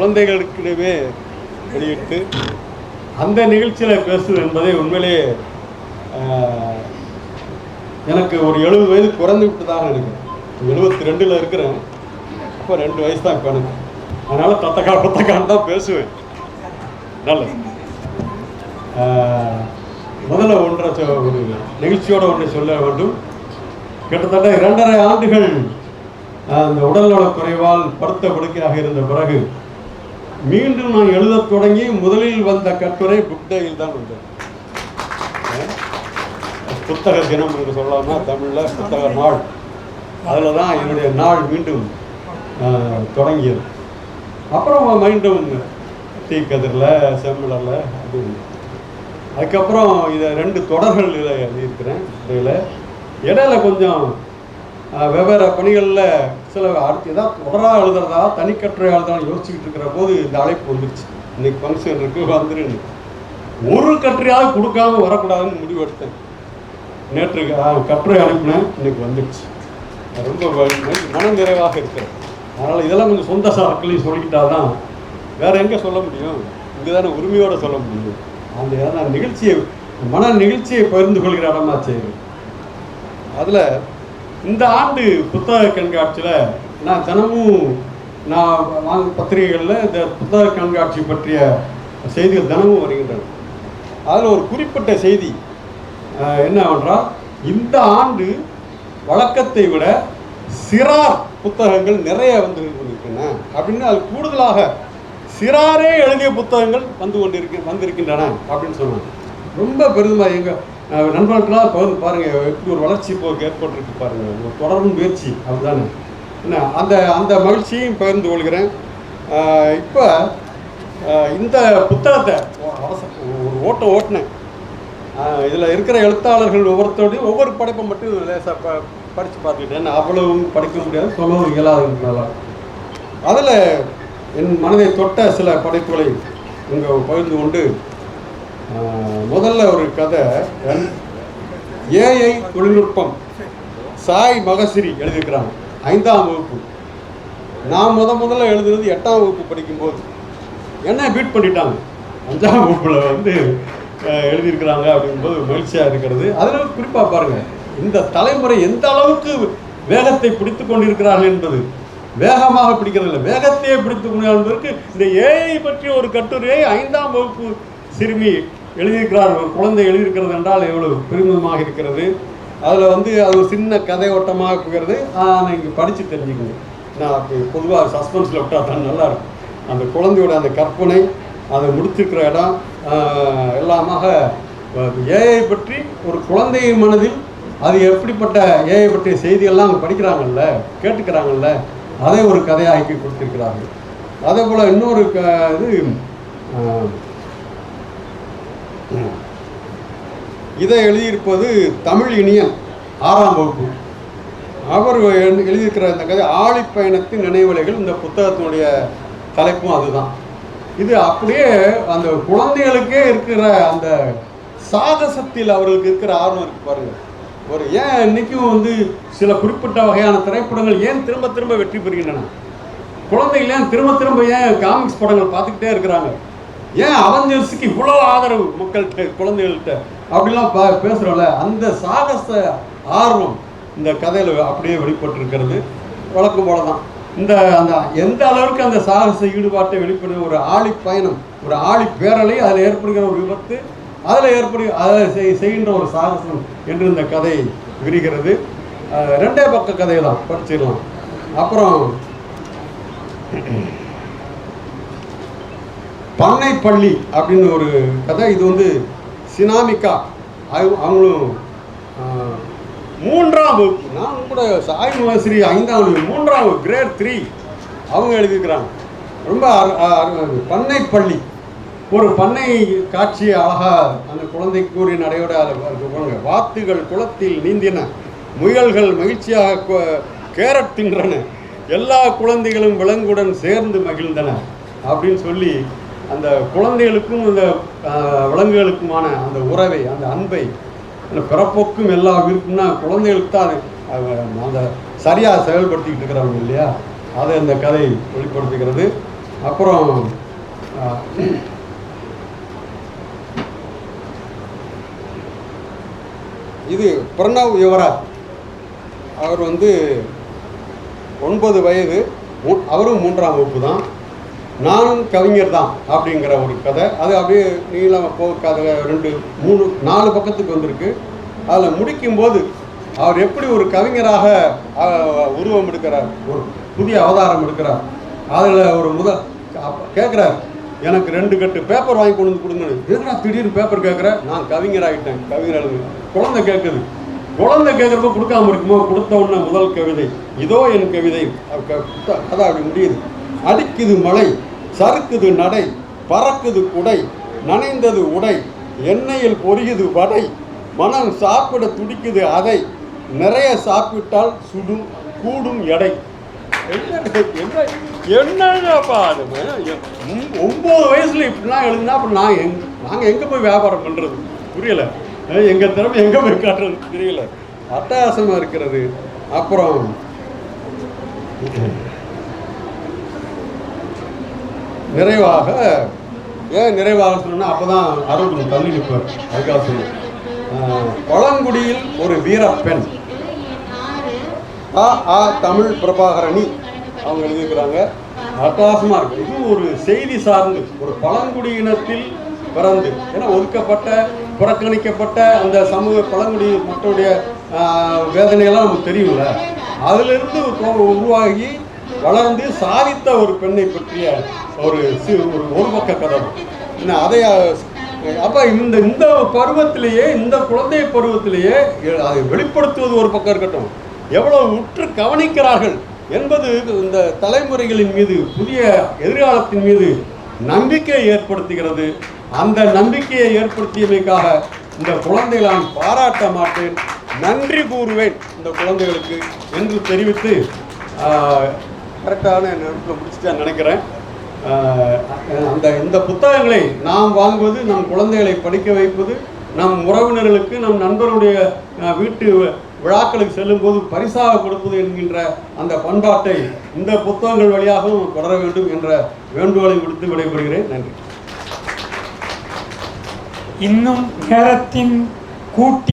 குழந்தைகளுக்கிடையே வெளியிட்டு அந்த நிகழ்ச்சியில் பேசுவது என்பதை உண்மையிலேயே எனக்கு ஒரு எழுபது வயது குறைந்து விட்டு தான் எழுபத்தி ரெண்டில் இருக்கிறேன். அப்போ ரெண்டு வயசு தான் இப்போ எனக்கு. அதனால் தத்தக்கா பத்தக்கான்னு தான் பேசுவேன். நல்லது. முதல்ல ஒன்றை ஒரு நிகழ்ச்சியோட ஒன்றை சொல்ல வேண்டும். கிட்டத்தட்ட இரண்டரை ஆண்டுகள் அந்த உடல்நலக் குறைவால் படுத்த படுக்கையாக இருந்த பிறகு மீண்டும் நான் எழுதத் தொடங்கி முதலில் வந்த கட்டுரை புக் டேயில் தான் வந்தது புத்தக தினம் என்று சொல்லலாம்னா தமிழில் புத்தக நாள். அதில் தான் என்னுடைய நாள் மீண்டும் தொடங்கியது. அப்புறம் மீண்டும் டீ கதிரில் செம்மலரில் அது அதுக்கப்புறம் இதை ரெண்டு தொடர்கள் இதில் எழுதியிருக்கிறேன். இடையில் இடையில கொஞ்சம் வெவ்வேறு பணிகளில் சில அடுத்து ஏதாவது தொடராக எழுதுறதா தனிக்கட்டுரை எழுதுறதா யோசிச்சுக்கிட்டு இருக்கிற போது இந்த அழைப்பு வந்துருச்சு. இன்னைக்கு ஃபங்க்ஷன் இருக்கு வந்துருன்னு ஒரு கட்டுரையாவது கொடுக்காம வரக்கூடாதுன்னு முடிவு எடுத்தேன். நேற்று கட்டுரை அனுப்பினேன் இன்னைக்கு வந்துடுச்சு ரொம்ப மன நிறைவாக இருக்கிறது அதனால் இதெல்லாம் கொஞ்சம் சொந்த சாக்களையும் சொல்லிக்கிட்டாதான் வேற எங்கே சொல்ல முடியும்? இங்கே தானே உரிமையோடு சொல்ல முடியும். அந்த ஏன்னா நிகழ்ச்சியை மன நிகழ்ச்சியை பகிர்ந்து கொள்கிற இடமா இது. அதில் இந்த ஆண்டு புத்தக கண்காட்சியில் நான் தினமும் நான் வாங்க பத்திரிகைகளில் இந்த புத்தக கண்காட்சி பற்றிய செய்திகள் தினமும் வருகின்றன. அதில் ஒரு குறிப்பிட்ட செய்தி என்னவென்றால் இந்த ஆண்டு வழக்கத்தை விட சிறார் புத்தகங்கள் நிறைய வந்து கொண்டிருக்கின்றன. அப்படின்னு அது கூடுதலாக சிறாரே எழுதிய புத்தகங்கள் வந்து கொண்டிருக்க வந்திருக்கின்றன அப்படின்னு சொன்னாங்க. ரொம்ப பெருமை எங்கள் நண்பர்களாக பகிர்ந்து பாருங்கள் எப்படி ஒரு வளர்ச்சி போக்கு ஏற்பட்டிருக்கு பாருங்கள் ஒரு தொடரும் முயற்சி அதுதானே. என்ன அந்த அந்த மகிழ்ச்சியும் பகிர்ந்து கொள்கிறேன். இப்போ இந்த புத்தகத்தை ஒரு ஓட்டம் ஓட்டினேன். இதில் இருக்கிற எழுத்தாளர்கள் ஒவ்வொருத்தோடையும் ஒவ்வொரு படைப்பை மட்டும் லேசாக ப படித்து பார்த்துக்கிட்டேன். அவ்வளவும் படிக்க முடியாது. சொல்லவும் இயலாதுனால அதில் என் மனதை தொட்ட சில படைப்புகளை இங்கே பகிர்ந்து கொண்டு முதல்ல ஒரு கதை. ஏஐ தொழில்நுட்பம். சாய் மகசிரி எழுதியிருக்கிறாங்க. ஐந்தாம் வகுப்பு. நான் முத முதல்ல எழுதுனது எட்டாம் வகுப்பு படிக்கும்போது. என்ன பீட் பண்ணிட்டாங்க. அஞ்சாம் வகுப்பில் வந்து எழுதியிருக்கிறாங்க அப்படிங்கும்போது மகிழ்ச்சியாக இருக்கிறது. அதில் குறிப்பாக பாருங்கள் இந்த தலைமுறை எந்த அளவுக்கு வேகத்தை பிடித்து கொண்டிருக்கிறார்கள் என்பது. வேகமாக பிடிக்கிறது இல்லை. வேகத்தையே பிடித்து கொண்டு என்பதற்கு இந்த ஏஐ பற்றிய ஒரு கட்டுரையை ஐந்தாம் வகுப்பு சிறுமி எழுதியிருக்கிறார். ஒரு குழந்தை எழுதியிருக்கிறது என்றால் எவ்வளவு பெருமிதமாக இருக்கிறது. அதில் வந்து அது ஒரு சின்ன கதை ஓட்டமாக இருக்கிறது இங்கே படித்து தெரிஞ்சுக்கணும் நான் பொதுவாக சஸ்பென்ஸில் விட்டால் தான் நல்லா இருக்கும் அந்த குழந்தையோட அந்த கற்பனை அதை முடிச்சிருக்கிற இடம் எல்லாமாக ஏஐ பற்றி ஒரு குழந்தையின் மனதில் அது எப்படிப்பட்ட ஏஐ பற்றிய செய்தியெல்லாம் அவங்க படிக்கிறாங்கல்ல கேட்டுக்கிறாங்கல்ல அதை ஒரு கதையாக்கி கொடுத்துருக்கிறார்கள். அதே போல் இன்னொரு க இது இதை எழுதியிருப்பது தமிழ் இனியன் ஆறாம் வகுப்பு. அவர் எழுதியிருக்கிற இந்த கதை ஆழிப்பயணத்தின் நினைவலைகள் இந்த புத்தகத்தினுடைய தலைப்பும் அதுதான். இது அப்படியே அந்த குழந்தைகளுக்கே இருக்கிற அந்த சாகசத்தில் அவர்களுக்கு இருக்கிற ஆர்வம் இருக்கு பாருங்க. ஒரு ஏன் இன்னைக்கும் வந்து சில குறிப்பிட்ட வகையான திரைப்படங்கள் ஏன் திரும்ப திரும்ப வெற்றி பெறுகின்றன? குழந்தைகள் ஏன் திரும்ப திரும்ப ஏன் காமிக்ஸ் படங்கள் பார்த்துக்கிட்டே இருக்கிறாங்க? ஏன் அவஞ்சர்ஸுக்கு இவ்வளோ ஆதரவு மக்கள்கிட்ட குழந்தைகள்கிட்ட? அப்படிலாம் பா பேசுகிறோம்ல அந்த சாகச ஆர்வம் இந்த கதையில் அப்படியே வெளிப்பட்டிருக்கிறது. வழக்கம் போல தான் இந்த அந்த எந்த அளவுக்கு அந்த சாகச ஈடுபாட்டை வெளிப்படுது? ஒரு ஆழி பயணம் ஒரு ஆழி பேரலை அதில் ஏற்படுகிற ஒரு விபத்து அதில் ஏற்படு அதில் செய் செய்கின்ற ஒரு சாகசம் என்று இந்த கதை விரிகிறது. ரெண்டே பக்க கதையை தான் படிச்சிடலாம். அப்புறம் பண்ணை பள்ளி அப்படின்னு ஒரு கதை. இது வந்து சினாமிக்கா. அவங்களும் மூன்றாம் வகுப்பு நான் கூட சாய் மகஸ்ரீ ஐந்தாம் வகுப்பு மூன்றாம் வகுப்பு கிரேட் த்ரீ அவங்க எழுதியிருக்கிறாங்க. ரொம்ப அரு- அரு- பண்ணைப்பள்ளி. ஒரு பண்ணை காட்சி அழகா அந்த குழந்தை கூறிய நடையோட அதில் வாத்துகள் குளத்தில் நீந்தின முயல்கள் மகிழ்ச்சியாக கேரட் தின்றன எல்லா குழந்தைகளும் விலங்குடன் சேர்ந்து மகிழ்ந்தன அப்படின்னு சொல்லி அந்த குழந்தைகளுக்கும் அந்த விலங்குகளுக்குமான அந்த உறவை அந்த அன்பை அந்த பிறப்போக்கும் எல்லா இருக்கும்னா குழந்தைகளுக்கு தான் அது அந்த சரியாக செயல்படுத்திக்கிட்டு இருக்கிறவங்க இல்லையா? அதை அந்த கதை வெளிப்படுத்துகிறது. அப்புறம் இது பிரணவ் யுவராஜ். அவர் வந்து ஒன்பது வயது மூ- அவரும் மூன்றாம் வகுப்பு தான். நானும் கவிஞர் தான் அப்படிங்கிற ஒரு கதை. அது அப்படியே நீளம் போ கதை ரெண்டு மூணு நாலு பக்கத்துக்கு வந்திருக்கு. அதில் முடிக்கும்போது அவர் எப்படி ஒரு கவிஞராக உருவம் எடுக்கிறார் ஒரு புதிய அவதாரம் எடுக்கிறார். அதில் ஒரு முதல் கேட்குறார் எனக்கு ரெண்டு கட்டு பேப்பர் வாங்கி கொண்டு வந்து கொடுங்க எதுனா திடீர்னு பேப்பர் கேட்குற நான் கவிஞர் ஆகிட்டேன் கவிஞர் எழுது. குழந்தை கேட்குது குழந்தை கேட்குறப்ப கொடுக்காம இருக்குமோ? கொடுத்த உடனே முதல் கவிதை. இதோ என் கவிதை. அவ கதை அப்படி முடியுது. அடிக்குது மழை சறுக்குது நடை பறக்குது குடை நனைந்தது உடை எண்ணெயில் பொரியுது வடை மனம் சாப்பிட துடிக்குது அதை நிறைய சாப்பிட்டால் சுடும் கூடும் எடை. என்ன என்ன என்னப்பா அது ஒம்- ஒன்பது வயசுல இப்படிலாம் எழுதுனா அப்புறம் நான் எங் நாங்கள் எங்கே போய் வியாபாரம் பண்ணுறது புரியல. அஹ் எங்க திறமை எங்கே போய் காட்டுறது? தெரியல அட்டகாசமாக இருக்கிறது. அப்புறம் நிறைவாக ஏன் நிறைவாக சொன்னா அப்பதான் அருள் தள்ளி நிற்பார் அதுக்காக சொன்னேன் பழங்குடியில் ஒரு வீரப்பெண் ஆ ஆ தமிழ் பிரபாகரணி. அவங்க எழுதியிருக்கிறாங்க. அட்டகாசமாக இருக்கு. இது ஒரு செய்தி சார்ந்து ஒரு பழங்குடியினத்தில் பிறந்து ஏன்னா ஒதுக்கப்பட்ட புறக்கணிக்கப்பட்ட அந்த சமூக பழங்குடி மக்களுடைய வேதனையெல்லாம் நமக்கு தெரியும்ல. அதிலிருந்து உருவாகி வளர்ந்து சாதித்த ஒரு பெண்ணை பற்றிய ஒரு சிறு ஒரு ஒரு பக்க கதை என்ன அதை அப்போ இந்த இந்த பருவத்திலேயே இந்த குழந்தை பருவத்திலேயே எ- அதை வெளிப்படுத்துவது ஒரு பக்கம் இருக்கட்டும். எவ்வளவு உற்று கவனிக்கிறார்கள் என்பது இந்த தலைமுறைகளின் மீது புதிய எதிர்காலத்தின் மீது நம்பிக்கையை ஏற்படுத்துகிறது. அந்த நம்பிக்கையை ஏற்படுத்தியமைக்காக இந்த குழந்தைகளை நான் பாராட்ட மாட்டேன். நன்றி கூறுவேன் இந்த குழந்தைகளுக்கு என்று தெரிவித்து கரெக்டான நேரத்தில் முடிச்சுட்டு நினைக்கிறேன். அந்த இந்த புத்தகங்களை நாம் வாங்குவது நம் குழந்தைகளை படிக்க வைப்பது நம் உறவினர்களுக்கு நம் நண்பருடைய வீட்டு விழாக்களுக்கு செல்லும்போது பரிசாக கொடுப்பது என்கின்ற அந்த பண்பாட்டை இந்த புத்தகங்கள் வழியாகவும் தொடர வேண்டும் என்ற வேண்டுகோளை விடுத்து விடைபெறுகிறேன். நன்றி. இன்னும் நேரத்தின் கூட்டி